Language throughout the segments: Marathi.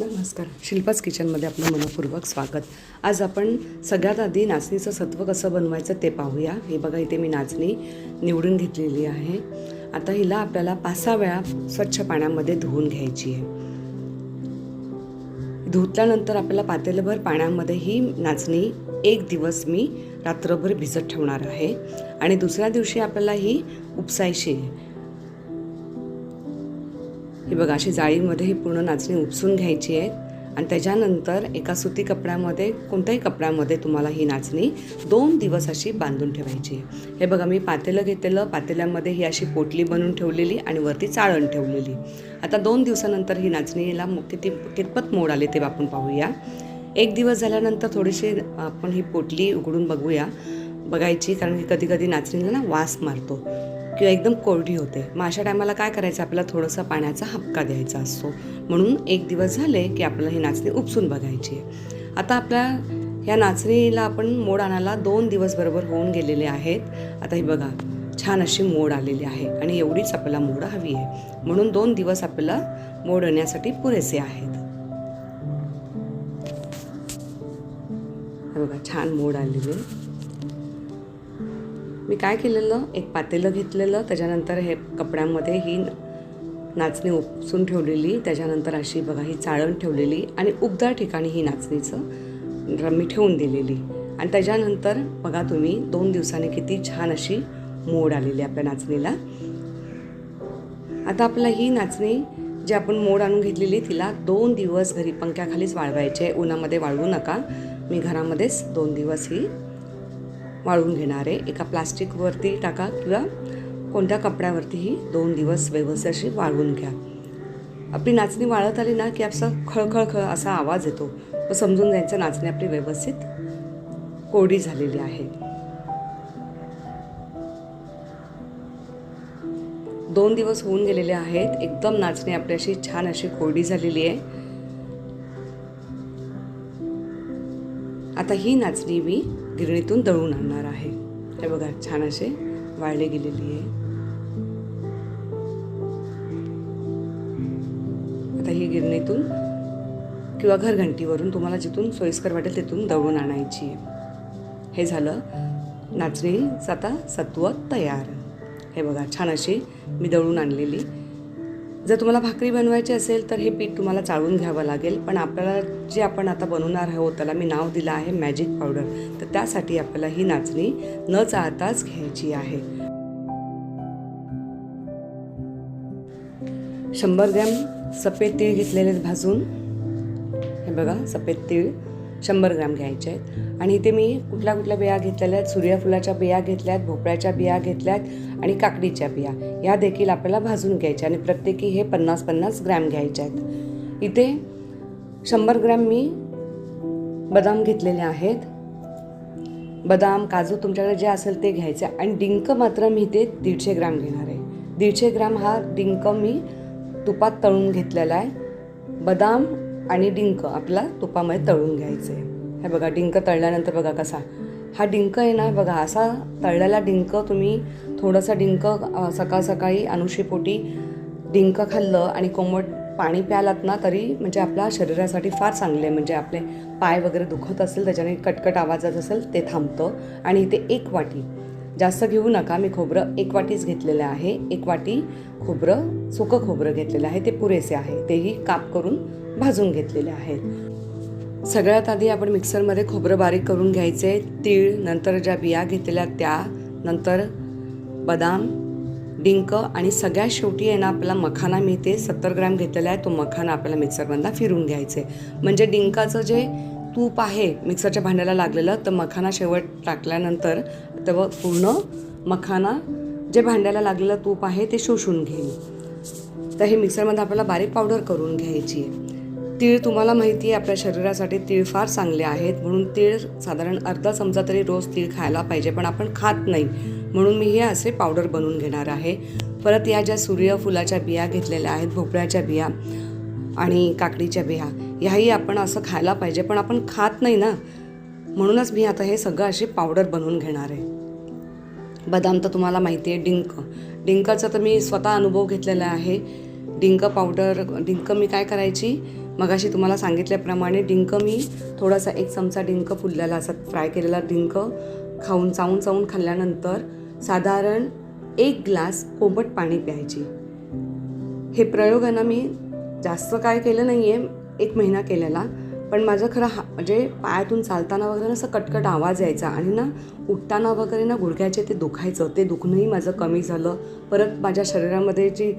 नमस्कार. शिल्पाच किचनमध्ये आपलं मनपूर्वक स्वागत. आज आपण सगळ्यात आधी नाचणीचं सत्व कसं बनवायचं ते पाहूया. हे बघा इथे मी नाचणी निवडून घेतलेली आहे. आता हिला आपल्याला पाच सहा वेळा स्वच्छ पाण्यामध्ये धुवून घ्यायची आहे. धुतल्यानंतर आपल्याला पातेलभर पाण्यामध्ये ही नाचणी एक दिवस मी रात्रभर भिजत ठेवणार आहे. आणि दुसऱ्या दिवशी आपल्याला ही उपसायची आहे. ही बघा अशी जाळीमध्ये ही पूर्ण नाचणी उपसून घ्यायची आहे. आणि त्याच्यानंतर एका सुती कपड्यामध्ये कोणत्याही कपड्यामध्ये तुम्हाला ही नाचणी दोन दिवस अशी बांधून ठेवायची आहे. हे बघा मी पातेलं घेतलेलं. पातेल्यामध्ये ही अशी पोटली बनवून ठेवलेली आणि वरती चाळण ठेवलेली. आता दोन दिवसानंतर ही नाचणीला मग किती कितपत मोड आले ते आपण पाहूया. एक दिवस झाल्यानंतर थोडीशी आपण ही पोटली उघडून बघूया. बघायची कारण की कधी कधी नाचणीला ना वास मारतो. किंवा एकदम कोरडी होते. मग अशा टायमाला काय करायचं? आपल्याला थोडंसं पाण्याचा हपका द्यायचा असतो. म्हणून एक दिवस झाले की आपल्याला ही नाचणी उपसून बघायची आहे. आता आपल्या ह्या नाचणीला आपण मोड आणायला दोन दिवस बरोबर होऊन गेलेले आहेत. आता हे बघा छान अशी मोड आलेली आहे आणि एवढीच आपल्याला मोड हवी आहे. म्हणून दोन दिवस आपल्याला मोड येण्यासाठी पुरेसे आहेत. बघा छान मोड आलेले. मी काय केलेलं? एक पातेलं घेतलेलं. त्याच्यानंतर हे कपड्यामध्ये ही नाचणी उपसून ठेवलेली. त्याच्यानंतर अशी बघा ही चाळण ठेवलेली आणि उबदार ठिकाणी ही नाचणीचं रमी ठेवून दिलेली. आणि त्याच्यानंतर बघा तुम्ही दोन दिवसांनी किती छान अशी मोड आलेली आपल्या नाचणीला. आता आपला ही नाचणी जी आपण मोड आणून घेतलेली तिला दोन दिवस घरी पंख्याखालीच वाळवायचे. आहे उन्हामध्ये वाळवू नका. मी घरामध्येच दोन दिवस ही वाळून घेणार आहे. एका प्लास्टिकवरती टाका किंवा कोणत्या कपड्यावरतीही दोन दिवस व्यवस्थित अशी वाळवून घ्या. आपली नाचणी वाळत आली ना की असं खळखळ खळ असा आवाज येतो. व समजून जायचं नाचणी आपली व्यवस्थित कोरडी झालेली आहे. दोन दिवस होऊन गेलेले आहेत. एकदम नाचणी आपली अशी छान अशी कोरडी झालेली आहे. आता ही नाचणी मी गिरणीतून दळून आणणार आहे. हे बघा छान असे वाळले गेलेली आहे. आता ही गिरणीतून किंवा घरघंटीवरून तुम्हाला जिथून सोयीस्कर वाटेल तिथून दळून आणायची आहे. हे झालं. नाचणीचं आता सत्व तयार. हे बघा छान अशी मी दळून आणलेली. जर तुम्हाला भाकरी बनवायची असेल तर हे पीठ तुम्हाला चाळून घ्यावं लागेल पण आपल्याला जे आपण आता बनवणार आहोत त्याला मी नाव दिलं आहे मॅजिक पावडर तर त्यासाठी आपल्याला ही नाचणी न चाळताच घ्यायची आहे. शंभर ग्रॅम सफेद तीळ घेतलेले भाजून. हे बघा सफेद तीळ. शंभर ग्रॅम घ्यायचे आहेत. आणि इथे मी कुठल्या कुठल्या बिया घेतलेल्या आहेत? सूर्यफुलाच्या बिया घेतल्या आहेत भोपळ्याच्या बिया घेतल्या आहेत आणि काकडीच्या बिया. ह्या देखील आपल्याला भाजून घ्यायच्या आणि प्रत्येकी हे पन्नास पन्नास ग्रॅम घ्यायचे आहेत. इथे शंभर ग्रॅम मी बदाम घेतलेले आहेत. बदाम काजू तुमच्याकडे जे असेल ते घ्यायचे आणि डिंक मात्र मी ते दीडशे ग्रॅम घेणार आहे. दीडशे ग्रॅम हा डिंक मी तुपात तळून घेतलेला आहे. बदाम आणि डिंक आपला तुपामध्ये तळून घ्यायचं. आहे हे बघा डिंक तळल्यानंतर बघा कसा. हा डिंक आहे ना बघा असा तळलेला डिंक तुम्ही थोडासा डिंक सकाळ सकाळी अनुशीपोटी डिंक खाल्लं आणि कोमट पाणी प्यालात ना तरी म्हणजे आपल्या शरीरासाठी फार चांगले आहे. म्हणजे आपले पाय वगैरे दुखत असेल त्याच्याने कटकट आवाजात असेल ते थांबतं. आणि इथे एक वाटी जास्त घेऊ नका. मी खोबरं एक वाटीच घेतलेलं आहे. एक वाटी खोबरं सुकं खोबरं घेतलेलं आहे. ते पुरेसे आहे. तेही काप करून भाजून घेतलेले आहेत. सगळ्यात आधी आपण मिक्सरमध्ये खोबरं बारीक करून घ्यायचे. तीळ नंतर ज्या बिया घेतलेल्या त्या नंतर बदाम डिंक आणि सगळ्यात शेवटी आहे ना आपला मखाना ते सत्तर ग्रॅम घेतलेला आहे. तो मखाना आपल्याला मिक्सरमधला फिरून घ्यायचे. म्हणजे डिंकाचं जे तूप आहे मिक्सरच्या भांड्याला लागलेलं तर मखाना शेवट टाकल्यानंतर तेव्हा पूर्ण मखाना जे भांड्याला लागलेलं तूप आहे ते शोषून घेईल तर हे मिक्सरमध्ये आपल्याला बारीक पावडर करून घ्यायची आहे. तीळ तुम्हाला माहिती आहे आपल्या शरीरासाठी तीळ फार चांगले आहेत म्हणून तीळ साधारण अर्धा चमचा तरी रोज तीळ खायला पाहिजे पण आपण खात नाही. म्हणून मी हे असे पावडर बनवून घेणार आहे. परत या ज्या सूर्यफुलाच्या बिया घेतलेल्या आहेत भोपळ्याच्या बिया आणि काकडीच्या बिया ह्याही आपण असं खायला पाहिजे पण आपण खात नाही ना. म्हणूनच मी आता हे सगळं असे पावडर बनवून घेणार आहे. बदाम तर तुम्हाला माहिती आहे डिंक. डिंकाचा तर मी स्वतः अनुभव घेतलेला आहे. डिंक पावडर डिंक मी काय करायची? मगाशी तुम्हाला सांगितल्याप्रमाणे डिंक मी थोडासा एक चमचा डिंक फुललेला असा फ्राय केलेला डिंक खाऊन चावून चावून खाल्ल्यानंतर साधारण एक ग्लास कोमट पाणी प्यायची. हे प्रयोगानं मी जास्त काय केलं नाही आहे एक महिना केलेला. पण माझं खरं हा म्हणजे पायातून चालताना वगैरे असं कटकट आवाज यायचा आणि ना उठताना वगैरे ना गुडघ्याचे ते दुखायचं. ते दुखणंही माझं कमी झालं. परत माझ्या शरीरामध्ये जी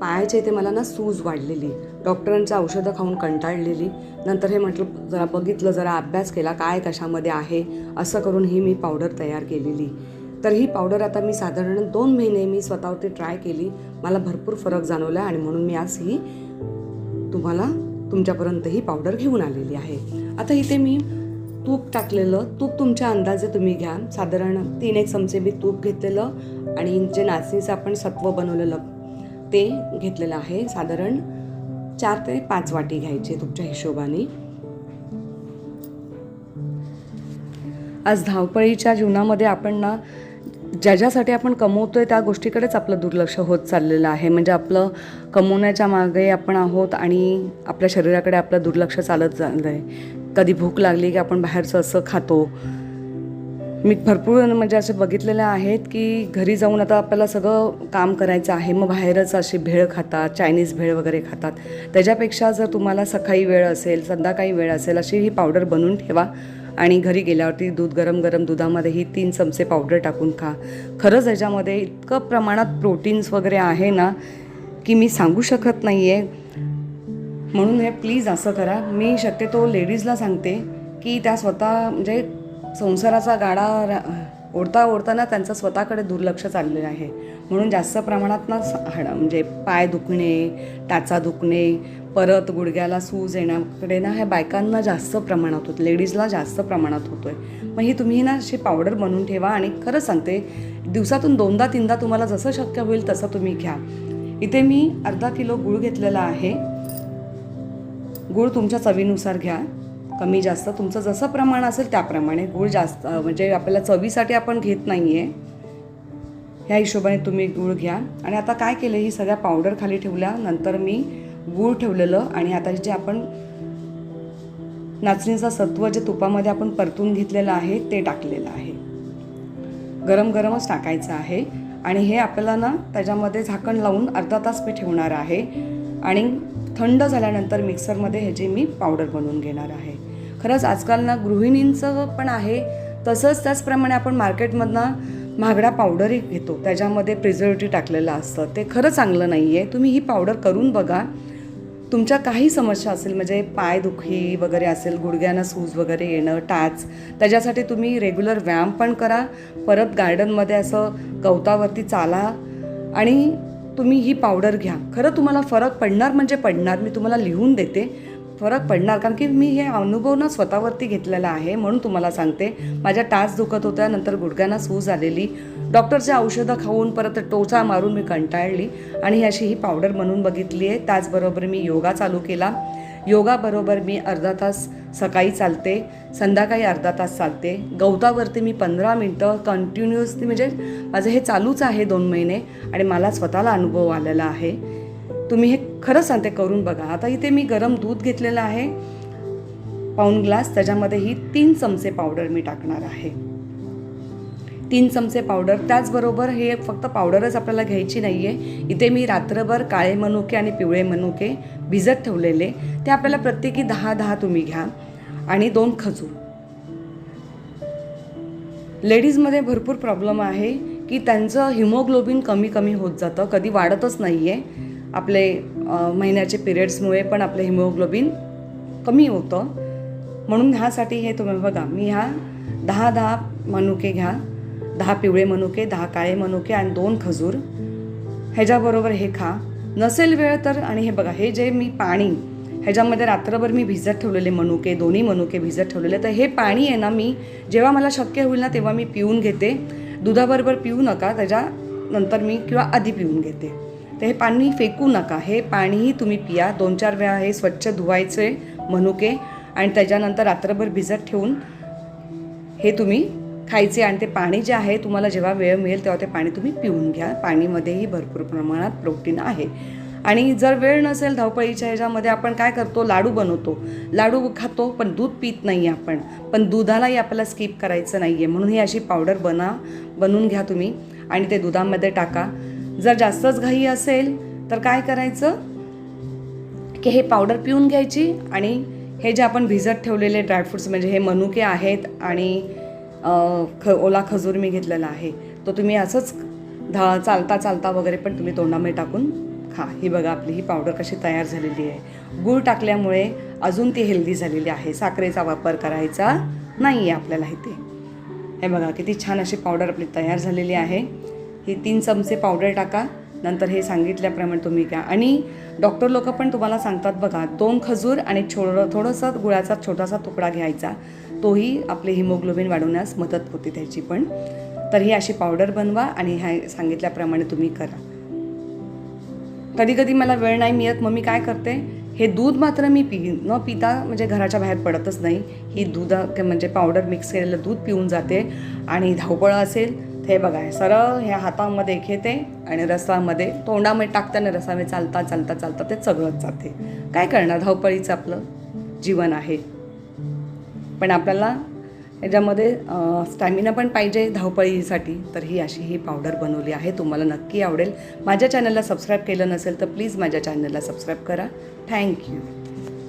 पायाचे ते मला ना सूज वाढलेली. डॉक्टरांचं औषधं खाऊन कंटाळलेली. नंतर हे म्हटलं जरा बघितलं जरा अभ्यास केला काय कशामध्ये आहे? असं करून ही मी पावडर तयार केलेली. तर ही पावडर आता मी साधारण दोन महिने मी स्वतःवरती ट्राय केली. मला भरपूर फरक जाणवला आणि म्हणून मी आज ही तुम्हाला तुमच्यापर्यंत ही पावडर घेऊन आलेली आहे. आता इथे मी तूप टाकलेलं तूप तुमच्या अंदाजे तुम्ही घ्या. साधारण तीन एक चमचे मी तूप घेतलेलं आणि जे नाचणीचं आपण सत्व बनवलेलं ते घेतलेलं आहे. साधारण चार ते पाच वाटी घ्यायचे तुमच्या हिशोबाने. आज धावपळीच्या जीवनामध्ये आपण ना ज्या ज्यासाठी आपण कमवतो आहे त्या गोष्टीकडेच आपलं दुर्लक्ष होत चाललेलं आहे. म्हणजे आपलं कमवण्याच्या मागे आपण आहोत आणि आपल्या शरीराकडे आपलं दुर्लक्ष चालत चाललं आहे कधी भूक लागली की आपण बाहेरचं असं खातो. मी भरपूर म्हणजे असे बघितलेले आहेत की घरी जाऊन आता आपल्याला सगळं काम करायचं आहे. मग बाहेरच अशी भेळ खातात चायनीज भेळ वगैरे खातात. त्याच्यापेक्षा जर तुम्हाला सकाळी वेळ असेल संध्याकाळी वेळ असेल अशी ही पावडर बनवून ठेवा. आणि घरी गेल्यावरती दूध गरम गरम दुधामध्ये ही तीन चमचे पावडर टाकून खा. खरंच ह्याच्यामध्ये इतकं प्रमाणात प्रोटीन्स वगैरे आहे ना की मी सांगू शकत नाही आहे म्हणून हे प्लीज असं करा. मी शक्यतो लेडीजला सांगते की त्या स्वतः म्हणजे संसाराचा गाडा रा- ओढता ओढताना त्यांचं स्वतःकडे दुर्लक्ष चाललेलं आहे. म्हणून जास्त प्रमाणात ना हाड म्हणजे पाय दुखणे टाचा दुखणे परत गुडघ्याला सूज येण्याकडे ना ह्या बायकांना जास्त प्रमाणात होतं लेडीजला जास्त प्रमाणात होतो आहे मग ही तुम्ही ना अशी पावडर बनवून ठेवा आणि खरंच सांगते दिवसातून दोनदा तीनदा तुम्हाला जसं शक्य होईल तसं तुम्ही घ्या. इथे मी अर्धा किलो गूळ घेतलेला आहे. गूळ तुमच्या चवीनुसार घ्या. कमी जास्त तुमचं जसं प्रमाण असेल त्याप्रमाणे. गूळ जास्त म्हणजे आपल्याला चवीसाठी आपण घेत नाही आहे ह्या हिशोबाने तुम्ही गूळ घ्या. आणि आता काय केलं ही सगळ्या पावडर खाली ठेवल्या. नंतर मी गूळ ठेवलेलं आणि आता जे आपण नाचणीचं सत्व जे तुपामध्ये आपण परतून घेतलेलं आहे ते टाकलेलं आहे. गरम गरमच टाकायचं आहे. आणि हे आपल्याला ना त्याच्यामध्ये झाकण लावून अर्धा तास मी ठेवणार आहे. आणि थंड झाल्यानंतर मिक्सरमध्ये ह्याची मी पावडर बनवून घेणार आहे. खरंच आजकाल ना गृहिणींचं पण आहे. तसंच त्याचप्रमाणे आपण मार्केटमधनं महागडा पावडरही घेतो. त्याच्यामध्ये प्रिझर्वेटिव्ह टाकलेलं असतं. ते खरं चांगलं नाही आहे तुम्ही ही पावडर करून बघा. तुमच्या काही समस्या असेल म्हणजे पाय दुखी वगैरे असेल गुडघ्यांना सूज वगैरे येणं टाच त्याच्यासाठी तुम्ही रेग्युलर व्यायाम पण करा. परत गार्डनमध्ये असं गवतावरती चाला आणि तुम्ही ही पावडर घ्या. खरं तुम्हाला फरक पडणार म्हणजे पडणार. मी तुम्हाला लिहून देते. फरक पडणार? कारण की मी हे अनुभव ना स्वतःवरती घेतलेला आहे म्हणून तुम्हाला सांगते. माझ्या टाच दुखत होत्या नंतर गुडघ्यांना सूज आलेली डॉक्टरचे औषधं खाऊन परत टोचा मारून मी कंटाळली आणि अशी ही पावडर म्हणून बघितली आहे. त्याचबरोबर मी योगा चालू केला. योगाबरोबर मी अर्धा तास सकाळी चालते संध्याकाळी अर्धा तास चालते. गवतावरती मी पंधरा मिनटं कंटिन्युअसली म्हणजे माझं हे चालूच आहे दोन महिने आणि मला स्वतःला अनुभव आलेला आहे. तुम्ही हे खरंच सांगते करून बघा. आता इथे मी गरम दूध घेतलेलं आहे. पाऊन ग्लास त्याच्यामध्ये ही तीन चमचे पावडर मी टाकणार आहे. तीन चमचे पावडर. त्याचबरोबर हे फक्त पावडरच आपल्याला घ्यायची नाही आहे इथे मी रात्रभर काळे मनुके आणि पिवळे मनुके भिजत ठेवलेले. ते आपल्याला प्रत्येकी दहा दहा तुम्ही घ्या. आणि दोन खजूर. लेडीजमध्ये भरपूर प्रॉब्लेम आहे की त्यांचं हिमोग्लोबिन कमी कमी होत जातं. कधी वाढतच नाही आहे आपले महिन्याचे पिरियड्समुळे पण आपलं हिमोग्लोबिन कमी होतं. म्हणून ह्यासाठी हे तुम्ही बघा मी ह्या दहा दहा मनुके घ्या. दहा पिवळे मनुके दहा काळे मनुके आणि दोन खजूर. ह्याच्याबरोबर हे खा. नसेल वेळ तर आणि हे बघा हे जे मी पाणी ह्याच्यामध्ये रात्रभर मी भिजत ठेवलेले मनुके दोन्ही मनुके भिजत ठेवलेले तर हे पाणी आहे ना मी जेव्हा मला शक्य होईल ना तेव्हा मी पिऊन घेते. दुधाबरोबर पिऊ नका त्याच्यानंतर मी किंवा आधी पिऊन घेते. तर हे पाणी फेकू नका. हे पाणीही तुम्ही पिया. दोन चार वेळा हे स्वच्छ धुवायचे मनुके आणि त्याच्यानंतर रात्रभर भिजत ठेवून हे तुम्ही खायचे आणि ते पाणी जे आहे तुम्हाला जेव्हा वेळ मिळेल तेव्हा ते पाणी तुम्ही पिऊन घ्या. पाणीमध्येही भरपूर प्रमाणात प्रोटीन आहे. आणि जर वेळ नसेल धावपळीच्या ह्याच्यामध्ये आपण काय करतो? लाडू बनवतो. लाडू खातो पण दूध पित नाही आपण. पण दुधालाही आपल्याला स्किप करायचं नाही आहे म्हणून ही अशी पावडर बना बनवून घ्या तुम्ही आणि ते दुधामध्ये टाका. जर जास्तच घाई असेल तर काय करायचं? की हे पावडर पिऊन घ्यायची आणि हे जे आपण भिजत ठेवलेले ड्रायफ्रुट्स म्हणजे हे मनुके आहेत आणि ख ओला खजूर मी घेतलेला आहे तो तुम्ही असंच धा चालता चालता वगैरे पण तुम्ही तोंडामध्ये टाकून खा. ही बघा आपली ही पावडर कशी तयार झालेली आहे. गूळ टाकल्यामुळे अजून ती हेल्दी झालेली आहे. साखरेचा वापर करायचा नाही आहे आपल्याला इथे. हे बघा किती छान अशी पावडर आपली तयार झालेली आहे. हे तीन चमचे पावडर टाका. नंतर हे सांगितल्याप्रमाणे तुम्ही घ्या. आणि डॉक्टर लोक पण तुम्हाला सांगतात बघा दोन खजूर आणि छोडं थोडंसं गुळाचा छोटासा तुकडा घ्यायचा. तोही आपले हिमोग्लोबिन वाढवण्यास मदत होते त्याची पण. तर ही अशी पावडर बनवा आणि ह्या सांगितल्याप्रमाणे तुम्ही करा. कधी कधी मला वेळ नाही मिळत मग मी काय करते? हे दूध मात्र मी पी न पिता म्हणजे घराच्या बाहेर पडतच नाही. ही दूध म्हणजे पावडर मिक्स केलेलं दूध पिऊन जाते. आणि धावपळ असेल हे बघा सरळ ह्या हातामध्ये घेते आणि रसामध्ये तोंडामध्ये टाकताना रसामध्ये चालता चालता चालता ते चघळत जाते. काय करणार? धावपळीचं आपलं जीवन आहे. पण आपल्याला याच्यामध्ये स्टॅमिना पण पाहिजे धावपळीसाठी. तर ही अशी ही पावडर बनवली आहे. तुम्हाला नक्की आवडेल. माझ्या चॅनलला सबस्क्राईब केलं नसेल तर प्लीज माझ्या चॅनलला सबस्क्राईब करा. थँक्यू